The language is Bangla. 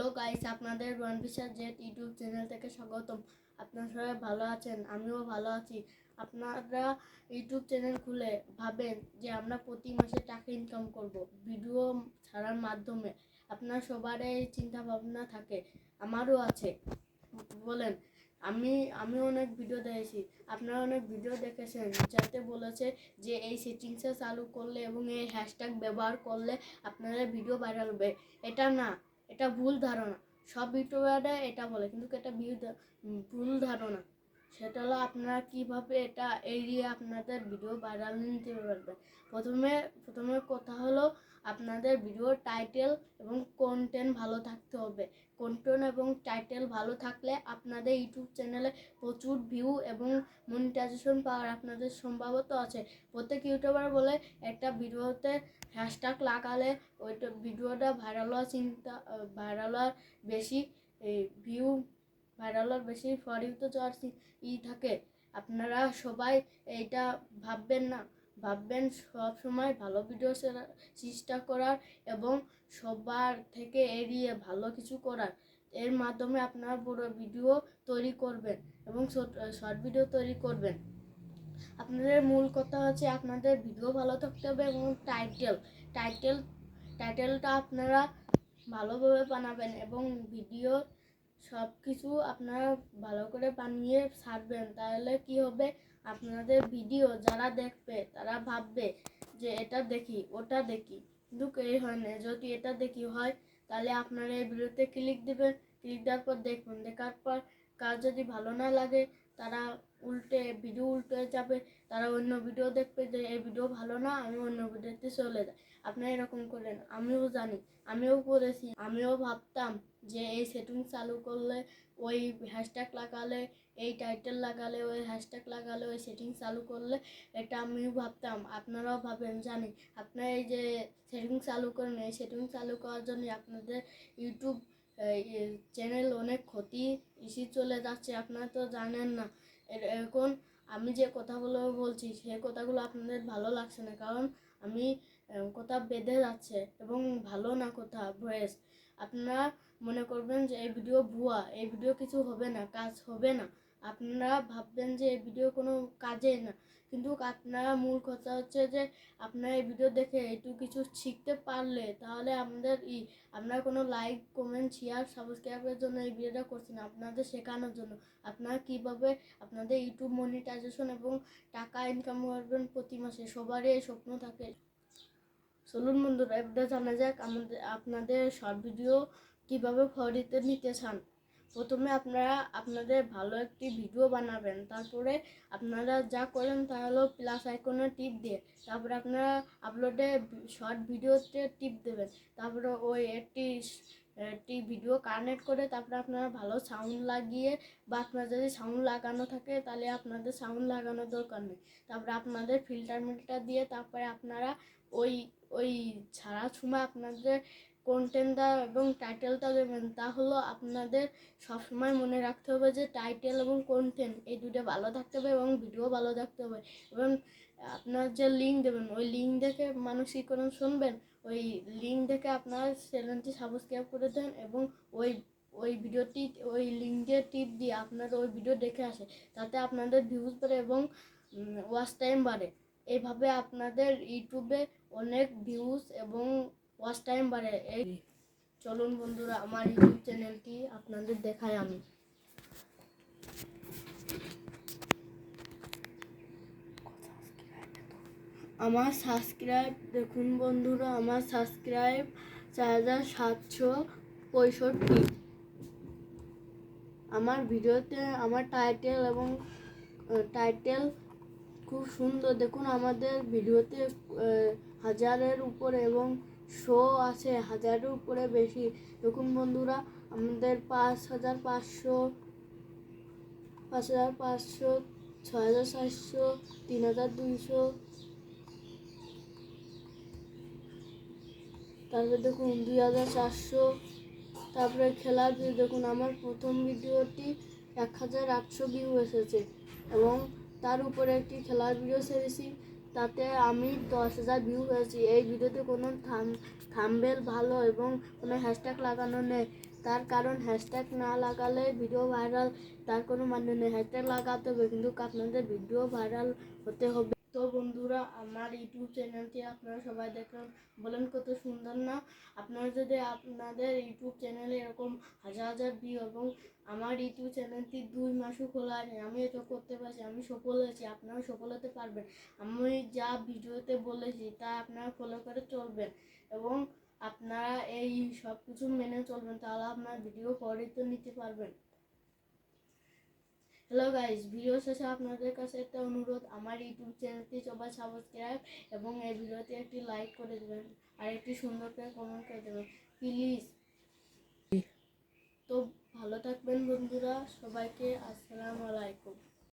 হ্যালো গাইস, আপনাদের রণবিশা জেট ইউটিউব চ্যানেল থেকে স্বাগতম। আপনারা সবাই ভালো আছেন? আমিও ভালো আছি। আপনারা ইউটিউব চ্যানেল খুলে ভাবেন যে আমরা প্রতি মাসে টাকা ইনকাম করব ভিডিও ছাড়ার মাধ্যমে। আপনার সবারই এই চিন্তা ভাবনা থাকে, আমারও আছে। বলেন, আমি আমি অনেক ভিডিও দেখেছি। আপনারা অনেক ভিডিও দেখেছেন, যাতে বলেছে যে এই সেটিংসে চালু করলে এবং এই হ্যাশট্যাগ ব্যবহার করলে আপনাদের ভিডিও ভাইরাল হবে। এটা না এটা ভুল ধারণা। সব ইউটিউবাররা এটা বলে কিন্তু এটা ভুল ধারণা। সেটা হলো আপনারা কীভাবে এটা এড়িয়ে আপনাদের ভিডিও ভাইরাল নিতে পারবেন। প্রথমে প্রথমে কথা হলো আপনাদের ভিডিওর টাইটেল এবং কন্টেন্ট ভালো থাকতে হবে। কন্টেন্ট এবং টাইটেল ভালো থাকলে আপনাদের ইউটিউব চ্যানেলে প্রচুর ভিউ এবং মনিটাইজেশন পাওয়ার আপনাদের সম্ভাবত আছে। প্রত্যেক ইউটিউবার বলে একটা ভিডিওতে হ্যাশট্যাগ লাগালে ওইটা ভিডিওটা ভাইরাল হওয়ার চিন্তা ভাইরাল হওয়ার বেশি ভিউ ভাইরাল হওয়ার বেশি ফর তো যাওয়ার চি- ই থাকে। আপনারা সবাই এইটা ভাববেন না। ভাববেন সব সময় ভালো ভিডিও চেষ্টা করার এবং সবার থেকে এড়িয়ে ভালো কিছু করার। এর মাধ্যমে আপনারা বড় ভিডিও তৈরি করবেন এবং শর্ট ভিডিও তৈরি করবেন। আপনাদের মূল কথা হচ্ছে আপনাদের ভিডিও ভালো থাকতে হবে এবং টাইটেল টাইটেল টাইটেলটা আপনারা ভালোভাবে বানাবেন এবং ভিডিও সব কিছু আপনারা ভালো করে বানিয়ে ছাড়বেন তাহলে কি হবে? আপনাদের ভিডিও যারা দেখবে, তারা ভাববে যে এটা দেখি, ওটা দেখি। কিন্তু এই হয় না, যদি এটা দেখি হয়, তাহলে আপনারা এই ভিডিওতে ক্লিক দিবেন ক্লিক দেওয়ার পর দেখবেন, দেখার পর কাজ যদি ভালো না লাগে, তারা উল্টে ভিডিও উল্টে যাবে, তারা অন্য ভিডিও দেখবে যে এই ভিডিও ভালো না, আমি অন্য ভিডিওতে চলে যাই। আপনারা এরকম করেন, আমিও জানি, আমিও করেছি, আমিও ভাবতাম যে এই সেটিং চালু করলে, ওই হ্যাশট্যাগ লাগালে, এই টাইটেল লাগালে, ওই হ্যাশট্যাগ লাগালে, ওই সেটিং চালু করলে, এটা আমিও ভাবতাম। আপনারাও ভাবেন জানি আপনারা এই যে সেটিং চালু করেন, এই সেটিং চালু করার জন্য আপনাদের ইউটিউব চ্যানেল অনেক ক্ষতি ইস্যু চলে যাচ্ছে, আপনারা তো জানেন না। এখন আমি যে কথাগুলো বলছি সেই কথাগুলো আপনাদের ভালো লাগছে না। কারণ আমি কোথাও বেঁধে যাচ্ছে এবং ভালো না কোথা ভয়েস আপনারা মনে করবেন যে এই ভিডিও ভুয়া, এই ভিডিও কিছু হবে না, কাজ হবে না। আপনারা ভাববেন যে এই ভিডিও কোনো কাজে না। কিন্তু আপনারা মূল কথা হচ্ছে যে, আপনারা এই ভিডিও দেখে একটু কিছু শিখতে পারলে তাহলে আমাদের ই আমরা কোনো লাইক কমেন্ট শেয়ার সাবস্ক্রাইবের জন্য এই ভিডিওটা করছেন আপনাদের শেখানোর জন্য। আপনারা কীভাবে আপনাদের ইউটিউব মনিটাইজেশন এবং টাকা ইনকাম করবেন প্রতি মাসে, সবারই এই স্বপ্ন থাকে। চলুন বন্ধুরা এবার জানা যাক আমাদের, আপনাদের শর্ট ভিডিও কীভাবে ফরিতে নিতে চান। প্রথমে আপনারা আপনাদের ভালো একটি ভিডিও বানাবেন। তারপরে আপনারা যা করেন তা হলো প্লাস আইকনে টিপ দিয়ে তারপরে আপনারা আপলোডে শর্ট ভিডিওতে টিপ দেবেন। তারপরে ওই একটি একটি ভিডিও কানেক্ট করে তারপরে আপনারা ভালো সাউন্ড লাগিয়ে বা আপনার যদি সাউন্ড লাগানো থাকে তাহলে আপনাদের সাউন্ড লাগানোর দরকার নেই। তারপরে আপনাদের ফিল্টার মিল্টার দিয়ে তারপরে আপনারা ওই ওই ছাড়া সময় আপনাদের কন্টেন্টটা এবং টাইটেলটা দেবেন তা হলো আপনাদের সবসময় মনে রাখতে হবে যে টাইটেল এবং কন্টেন্ট এই দুটো ভালো থাকতে হবে এবং ভিডিও ভালো থাকতে হবে। এবং আপনার যে লিঙ্ক দেবেন, ওই লিঙ্ক দেখে মানুষ কী করে শুনবেন? ওই লিঙ্ক দেখে আপনার চ্যানেলটি সাবস্ক্রাইব করে দেন এবং ওই ওই ভিডিওটি ওই লিঙ্কে টিপ দিয়ে আপনার ওই ভিডিও দেখে আসে, তাতে আপনাদের ভিউজ বাড়ে এবং ওয়াচ টাইম বাড়ে। এভাবে আপনাদের ইউটিউবে অনেক ভিউজ এবং ওয়াচ টাইম বাড়ে এই চলুন বন্ধুরা, আমার ইউটিউব চ্যানেলটি আপনাদের দেখাই আমি। আমার সাবস্ক্রাইব দেখুন বন্ধুরা, আমার সাবস্ক্রাইব চার হাজার সাতশো পঁয়ষট্টি। আমার ভিডিওতে আমার টাইটেল এবং টাইটেল খুব সুন্দর। দেখুন আমাদের ভিডিওতে হাজারের উপরে এবং শো আছে, হাজারের উপরে বেশি। দেখুন বন্ধুরা, আমাদের পাঁচ হাজার পাঁচশো, পাঁচ হাজার পাঁচশো, ছয় হাজার সাতশো, তিন হাজার দুইশো। তারপরে দেখুন দুই হাজার চারশো। তারপরে খেলার ভিউ, দেখুন আমার প্রথম ভিডিওটি এক হাজার আটশো ভিউ এসেছে এবং তার উপরে একটি খেলার ভিডিও ছেড়েছি। তাতে আমি দশ হাজার ভিউ হয়েছি। এই ভিডিওতে কোনো থাম, থাম্বেল ভালো এবং কোনো হ্যাশট্যাগ লাগানো নেই। তার কারণ হ্যাশট্যাগ না লাগালে ভিডিও ভাইরাল তার কোনো মানে নেই। হ্যাশট্যাগ লাগাতে হবে, কিন্তু আপনাদের ভিডিও ভাইরাল হতে হবে। তো বন্ধুরা, আমার ইউটিউব চ্যানেলটি আপনারা সবাই দেখুন। বলেন কত সুন্দর না? আপনারা যদি আপনাদের ইউটিউব চ্যানেলে এরকম হাজার হাজার ভিউ এবং আমার ইউটিউব চ্যানেলটি দুই মাসও খোলা আছে আমি এটা করতে পারছি, আমি সফল হয়েছি আপনারাও সফল হতে পারবেন। আমি যা ভিডিওতে বলেছি, তা আপনারা ফলো করে চলবেন এবং আপনারা এই সব কিছু মেনে চলবেন, তাহলে আপনার ভিডিও পরে তো নিতে পারবেন। হ্যালো গাইজ ভিডিও শেষে আপনাদের কাছে একটা অনুরোধ। আমার ইউটিউব চ্যানেলটি সবাই সাবস্ক্রাইব এবং এই ভিডিওতে একটি লাইক করে দেবেন আর একটি সুন্দর করে কমেন্ট করে দেবেন। প্লিজ তো ভালো থাকবেন বন্ধুরা, সবাইকে আসসালামু আলাইকুম।